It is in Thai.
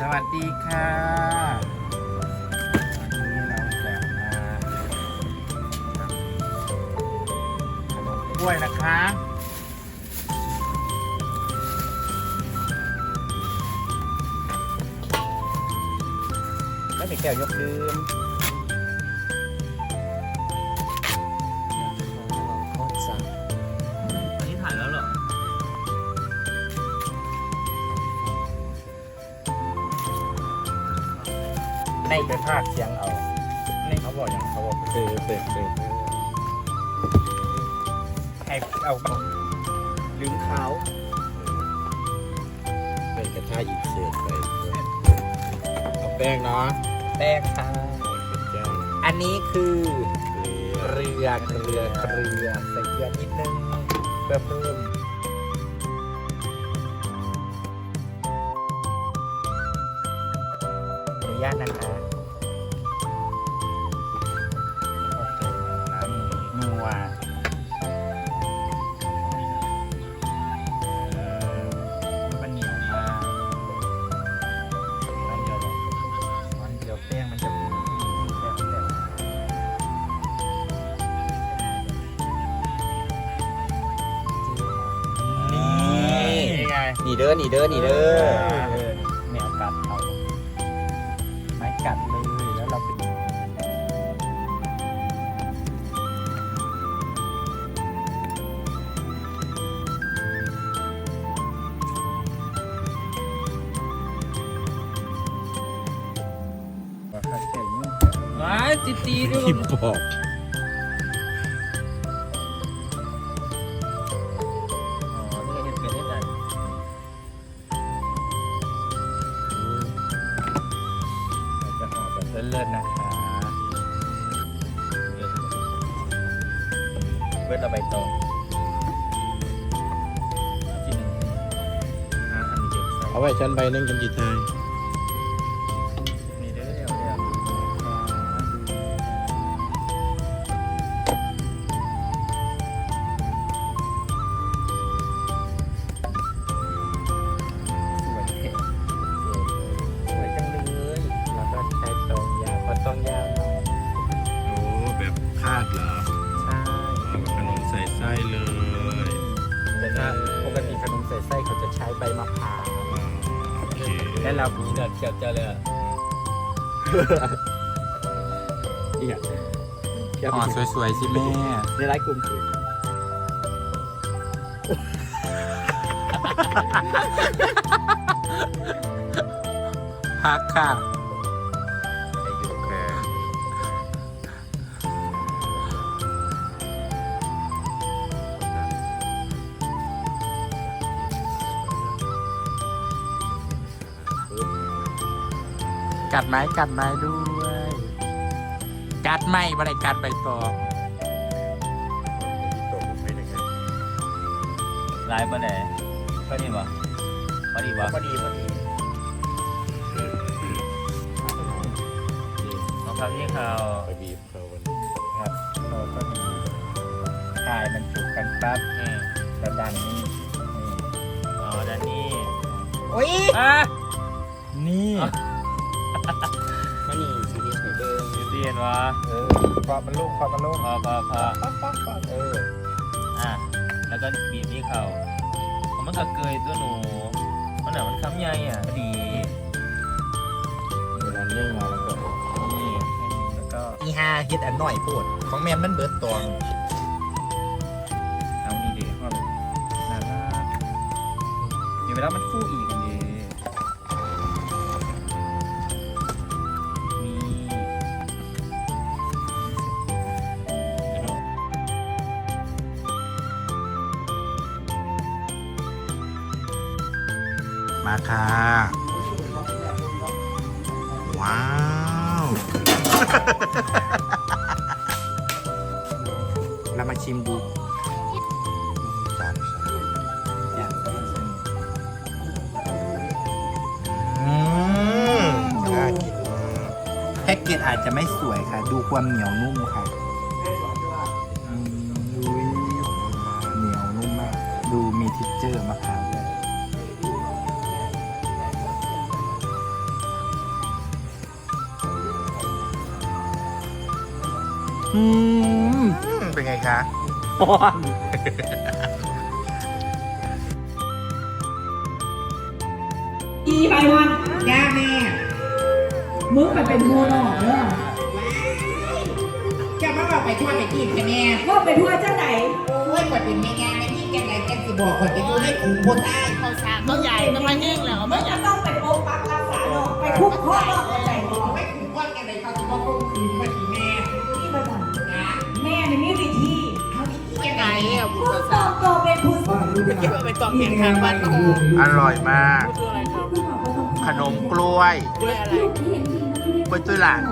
สวัสดีค่ะวันนี้เราจะมาทำขนมกล้วยนะคะไม่มีแก้วยกดื่ม ในไปภาคเสียงเอาในเขาบอกอย่างเขาบอกเออเปิดเปิดให้เอาลืมเขาไปกระทะอินเสิร์ตไปเอาแป้งเนาะแป้งค่ะอันนี้คือเกลือเกลือเกลือเกลือใส่เกลือนิดนึงเพื่อเพิ่ม ญาตนะคะโอเคน้ำนัวเออมันเหนียวมากมันเดียวเลยมันเดียวแป้งมันจะเป็นแป้งแต่นี่ไงนี่เด้อนี่เด้อนี่เด้อ ตีตีด้วยที่บอกอ๋อนี่เห็นเป็นได้ไงจะออกแบบเลิศๆนะคะเบิร์ดระใบตองจริงอ่าอันนี้เด็กใส่เอาไว้ชั้นใบหนึงกันจีไทย และเรามีเดือดเขียวเจอเลยอะเนี่ยอ๋อสวยๆสิแม่ ในไลฟ์กลุ่มคือพักค่ะ กัดไม้กัดไม้ด้วย กัดไม้บะไรกัดใบตองตกไปหนึ่งนะลายปะเนี่ยพอดีปะพอดีปะพอดีพอดีน้องครับที่เขาไปบีบเขาวันครับเราก็มีถ่ายมันจุกกันปั๊บแล้วดันนี่อ๋อด้านนี้โอ้ยอะนี่ มันนี่ซีรีส์ไหนเดิมเรียนวะเออพอมันลูกพอมันลูกพอพอพอปั๊บปั๊บปั๊บเอออะแล้วก็บีบที่เขาผมมันก็เกยตัวหนูมันหนามันค้ำใหญ่อะดีเวลาเนื่องมาแล้วก็นี่แล้วก็อีฮาเฮ็ดอันหน่อยโพดของแม่มันเบิดตองเอานี่ดีพ่อเลยน่ารักเดี๋ยวเวลามันฟูอีก มาค่ะ ว้าว เรามาชิมดูสามสามอย่างอืมน่ากินมากแพ็กเกจอาจจะไม่สวยค่ะ ดูความเหนียวนุ่มค่ะเหนียวนุ่มมาก ดูมีทิกเจอร์มะพร้าว อืมเป็นไงคะป้อนอีไปวันย่าแม่ มึงไปเป็นโมนอกเนอะจะมาบอกไปทั่วไปที่ใช่แม่ว่าไปทั่วเจ้าไหนโอ้ยกดเป็นแม่งานในนี่จังไรจังสิบอกคนไปดูให้กลุ่มคนใต้เขาสามเขาใหญ่ต้องมาแห้งแล้วมึไม่งอยาจะกต้องไปปกปักรักษาเนาะไปคุกข้อนอกใจหมอเอาไว้กลุ่มคนกันเลยเขาจะบอกกลุ่มคืนมาทีแม่ที่ ที่ยังไงไงอะผู้ตอบโตเป็นผู้สอนคิดว่าเป็นกล่องเพียงทางบ้านเขาอร่อยมากคืออะไรครับขนมกล้วยด้วยอะไรกล้วยตุ้ยหลาน